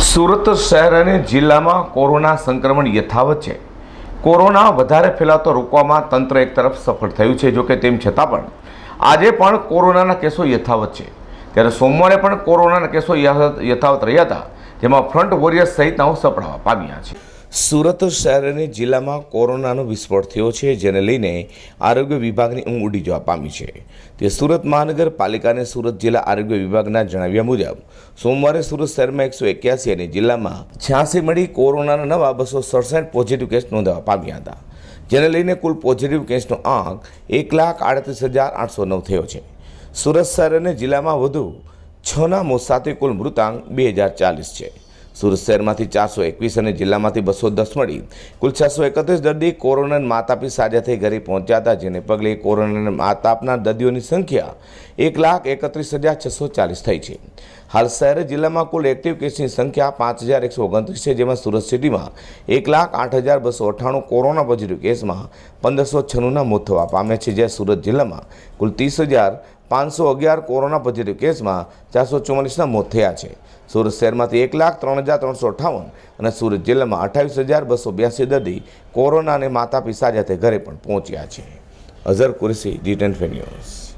સુરત શહેર અને જિલ્લામાં કોરોના સંક્રમણ યથાવત છે. કોરોના વધારે ફેલાતો રોકવામાં તંત્ર એક તરફ સફળ થયું છે, જોકે તેમ છતાં પણ આજે પણ કોરોનાના કેસો યથાવત છે. ત્યારે સોમવારે પણ કોરોનાના કેસો યથાવત રહ્યા હતા, જેમાં ફ્રન્ટ વોરિયર્સ સહિતનાઓ સપડાવા પામ્યા છે. સુરત શહેર અને જિલ્લામાં કોરોનાનો વિસ્ફોટ થયો છે, જેને લઈને આરોગ્ય વિભાગની ઊંઘ ઉડી જવા પામી છે. તે સુરત મહાનગરપાલિકા અને સુરત જિલ્લા આરોગ્ય વિભાગના જણાવ્યા મુજબ, સોમવારે સુરત શહેરમાં એકસો એક્યાસી અને જિલ્લામાં છ્યાસી મળી કોરોનાના નવા બસો સડસઠ પોઝિટિવ કેસ નોંધવા પામ્યા હતા, જેને લઈને કુલ પોઝિટિવ કેસનો આંક એક લાખ આડત્રીસ હજાર આઠસો નવ થયો છે. સુરત શહેર અને જિલ્લામાં વધુ છના મોત સાથે કુલ મૃતાંક બે હજાર ચાલીસ છે. સુરત શહેરમાંથી ચારસો એકવીસ અને જિલ્લામાંથી બસો દસ મળી. કુલ છસો એકત્રીસ દર્દી કોરોનાને માત આપી સાજા થઈ ઘરે પહોંચ્યા હતા, જેને પગલે કોરોનાને માત આપનાર દર્દીઓની સંખ્યા એક લાખ એકત્રીસ હજાર છસો ચાલીસ થઈ છે. હાલ શહેર જિલ્લામાં કુલ એક્ટિવ કેસની સંખ્યા પાંચ હજાર એકસો ઓગણત્રીસ છે, જેમાં સુરત સિટીમાં એક લાખ આઠ હજાર બસો અઠ્ઠાણું કોરોના પોઝિટિવ કેસમાં પંદરસો છન્નુંના મોત થવા પામ્યા છે જ્યારે સુરત જિલ્લામાં કુલ ત્રીસ હજાર પાંચસો અગિયાર કોરોના પોઝિટિવ કેસમાં ચારસો ચુમ્માલીસના મોત થયા છે. સુરત શહેરમાંથી એક લાખ ત્રણ હજાર ત્રણસો અઠ્ઠાવન અને સુરત જિલ્લામાં અઠ્ઠાવીસ હજાર બસો બ્યાસી દર્દી કોરોના અને માતા પિતા જાતે ઘરે પણ પહોંચ્યા છે. Azhar Qureshi, G ten news.